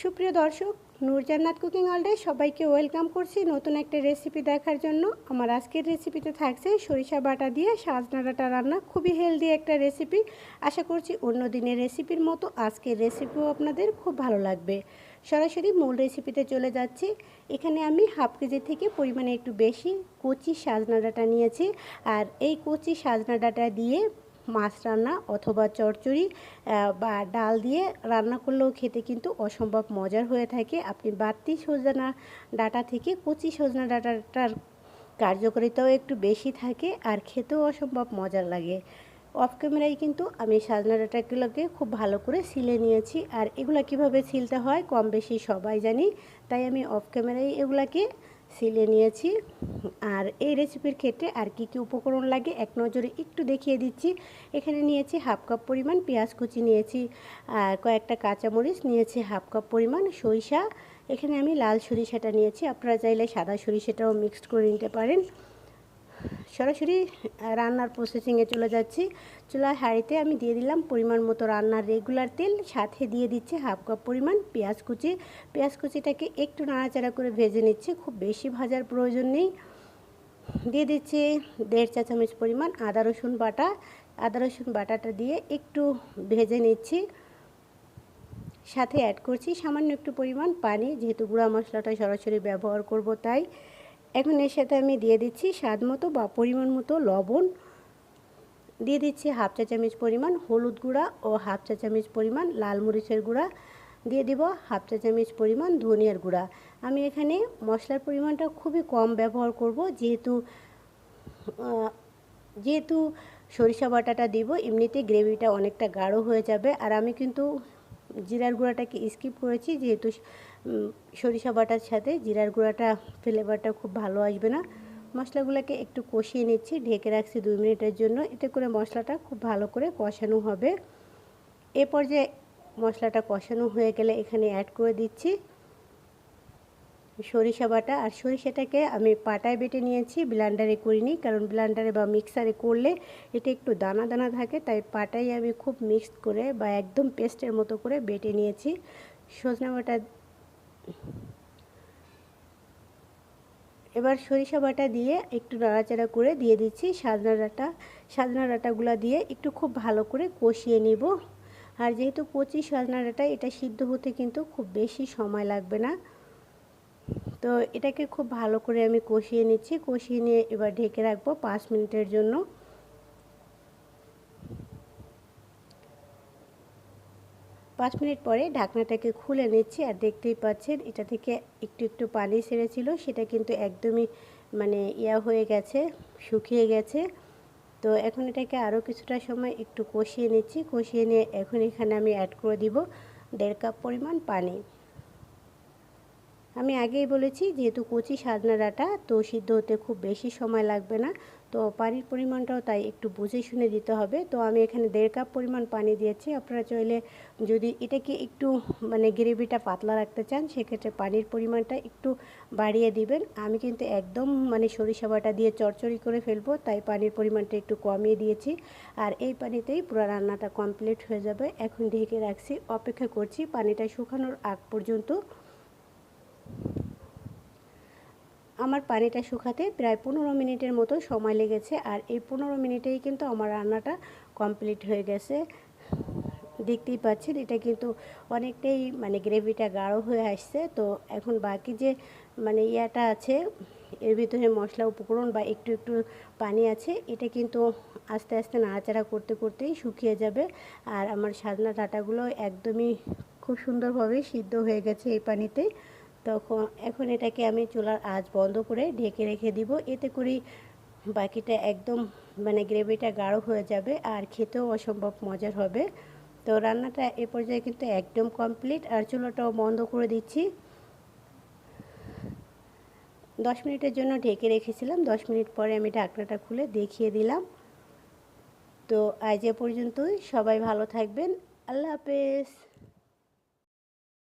সুপ্রিয় দর্শক, নূরজান্নাত কুকিং অলডে সবাইকে ওয়েলকাম করছি নতুন একটা রেসিপি দেখার জন্য। আমার আজকের রেসিপিতে থাকছে সরিষা বাটা দিয়ে সাজনা ডাটা রান্না, খুবই হেলদি একটা রেসিপি আশা করছি অন্য দিনের রেসিপির মতো আজকের রেসিপিও আপনাদের খুব ভালো লাগবে। সরাসরি মূল রেসিপিতে চলে যাচ্ছি। এখানে আমি হাফ কেজি থেকে পরিমাণে একটু বেশি কচি সাজনা ডাটা নিয়েছি। আর এই কচি সাজনা ডাটা দিয়ে মাছ রান্না অথবা চচ্চড়ি বা ডাল দিয়ে রান্না করলেও খেতে কিন্তু অসম্ভব মজার হয়ে থাকে। আপনি বাড়তি সজনা ডাটা থেকে কচি সজনা ডাটাটার কার্যকারিতাও একটু বেশি থাকে আর খেতেও অসম্ভব মজার লাগে। অফ ক্যামেরায় কিন্তু আমি সাজনা ডাটাগুলোকে খুব ভালো করে সিলে নিয়েছি আর এগুলো কীভাবে সিলতে হয় কম বেশি সবাই জানি, তাই আমি অফ ক্যামেরায় এগুলাকে সিলে নিয়েছি। আর এই রেসিপির ক্ষেত্রে আর কি কি উপকরণ লাগে, এক নজরে একটু দেখিয়ে দিচ্ছি। এখানে নিয়েছি হাফ কাপ পরিমাণ পেঁয়াজ কুচি নিয়েছি, আর কয়েকটা কাঁচামরিচ নিয়েছি হাফ কাপ পরিমাণ সরিষা। এখানে আমি লাল সরিষাটা নিয়েছি, আপনারা চাইলে সাদা সরিষাটাও মিক্সড করে নিতে পারেন। সরাসরি রান্নার প্রসেসিংয়ে চলে যাচ্ছি। চুলায় হাঁড়িতে আমি দিয়ে দিলাম পরিমাণ মতো রান্নার রেগুলার তেল, সাথে দিয়ে দিচ্ছি হাফ কাপ পরিমাণ পেঁয়াজ কুচি। পেঁয়াজ কুচিটাকে একটু নাড়াচাড়া করে ভেজে নিচ্ছে, খুব বেশি ভাজার প্রয়োজন নেই। দিয়ে দিচ্ছি দেড় চা চামচ পরিমাণ আদা রসুন বাটা। আদা রসুন বাটাটা দিয়ে একটু ভেজে নিচ্ছি। সাথে অ্যাড করছি সামান্য একটু পরিমাণ পানি, যেহেতু গুঁড়া মশলাটা সরাসরি ব্যবহার করব তাই। এখন এর সাথে আমি দিয়ে দিচ্ছি স্বাদ মতো বা পরিমাণ মতো লবণ। দিয়ে দিচ্ছি হাফ চা চামচ পরিমাণ হলুদ গুঁড়া ও হাফ চা চামচ পরিমাণ লাল মরিচের গুঁড়া। দিয়ে দিব হাফ চা চামচ পরিমাণ ধনিয়ার গুঁড়া। আমি এখানে মশলার পরিমাণটা খুবই কম ব্যবহার করব, যেহেতু যেহেতু সরিষা বাটাটা দিব, এমনিতে গ্রেভিটা অনেকটা গাঢ় হয়ে যাবে। আর আমি কিন্তু জিরার গুঁড়াটাকে স্কিপ করেছি, যেহেতু সরিষা বাটার সাথে জিরার গুঁড়াটা ফ্লেভারটা খুব ভালো আসবে না। মশলাগুলোকে একটু কষিয়ে নিচ্ছি, ঢেকে রাখছি দুই মিনিটের জন্য। এতে করে মশলাটা খুব ভালো করে কষানো হবে। এরপর যে মশলাটা কষানো হয়ে গেলে এখানে অ্যাড করে দিচ্ছি। সরিষা বাটা আর সরিষাটাকে আমি পাটায় বেটে নিয়েছি, ব্লান্ডারে করিনি কারণ ব্লান্ডারে বা মিক্সারে করলে এটা একটু দানা দানা থাকে, তাই পাটাই আমি খুব মিক্সড করে বা একদম পেস্টের মতো করে বেটে নিয়েছি। সজনা বাটা এবার সরিষা বাটা দিয়ে একটু নাড়াচাড়া করে দিয়ে দিচ্ছি সাজনা ডাটা। সাজনা ডাটাগুলো দিয়ে একটু খুব ভালো করে কষিয়ে নিব। আর যেহেতু কচি সাজনা ডাটা, এটা সিদ্ধ হতে কিন্তু খুব বেশি সময় লাগবে না। তো এটাকে খুব ভালো করে আমি কষিয়ে নিচ্ছি। কষিয়ে নিয়ে এবার ঢেকে রাখব পাঁচ মিনিটের জন্য। পাঁচ মিনিট পরে ঢাকনাটাকে খুলে নিচ্ছি আর দেখতেই পাচ্ছেন এটা থেকে একটু একটু পানি ছেড়েছিল সেটা কিন্তু একদমই মানে ইয়া হয়ে গেছে, শুকিয়ে গেছে। তো এখন এটাকে আরও কিছুটা সময় একটু কষিয়ে নিচ্ছি। কষিয়ে নিয়ে এখন এখানে আমি অ্যাড করে দিব দেড় কাপ পরিমাণ পানি। আমি আগেই বলেছি, যেহেতু কচি সাজনা ডাটা তো সিদ্ধ হতে খুব বেশি সময় লাগবে না। তো পানির পরিমাণটাও তাই একটু বুঝে শুনে দিতে হবে। তো আমি এখানে দেড় কাপ পরিমাণ পানি দিয়েছি। আপনারা চাইলে যদি এটাকে একটু মানে গ্রেভিটা পাতলা রাখতে চান, সেক্ষেত্রে পানির পরিমাণটা একটু বাড়িয়ে দিবেন। আমি কিন্তু একদম মানে সরিষা বাটা দিয়ে চরচড়ি করে ফেলব, তাই পানির পরিমাণটা একটু কমিয়ে দিয়েছি। আর এই পানিতেই পুরো রান্নাটা কমপ্লিট হয়ে যাবে। এখন ঢেকে রাখছি, অপেক্ষা করছি পানিটা শুকানোর আগ পর্যন্ত। আমার পানিটা শুকাতে প্রায় পনেরো মিনিটের মতো সময় লেগেছে আর এই পনেরো মিনিটেই কিন্তু আমার রান্নাটা কমপ্লিট হয়ে গেছে। দেখতেই পাচ্ছেন, এটা কিন্তু অনেকটাই মানে গ্রেভিটা গাঢ় হয়ে আসছে। তো এখন বাকি যে মানে ইয়াটা আছে, এর ভিতরে মশলা উপকরণ বা একটু একটু পানি আছে, এটা কিন্তু আস্তে আস্তে নাড়াচাড়া করতে করতেই শুকিয়ে যাবে। আর আমার সাজনা ডাটাগুলো একদমই খুব সুন্দরভাবে সিদ্ধ হয়ে গেছে এই পানিতে। তখন এখন এটাকে আমি চুলার আঁচ বন্ধ করে ঢেকে রেখে দিব। এতে করেই বাকিটা একদম মানে গ্রেভিটা গাঢ় হয়ে যাবে আর খেতেও অসম্ভব মজার হবে। তো রান্নাটা এ পর্যায়ে কিন্তু একদম কমপ্লিট আর চুলাটাও বন্ধ করে দিচ্ছি। দশ মিনিটের জন্য ঢেকে রেখেছিলাম। দশ মিনিট পরে আমি ঢাকনাটা খুলে দেখিয়ে দিলাম। তো আজ এ পর্যন্তই। সবাই ভালো থাকবেন। আল্লাহ হাফেজ।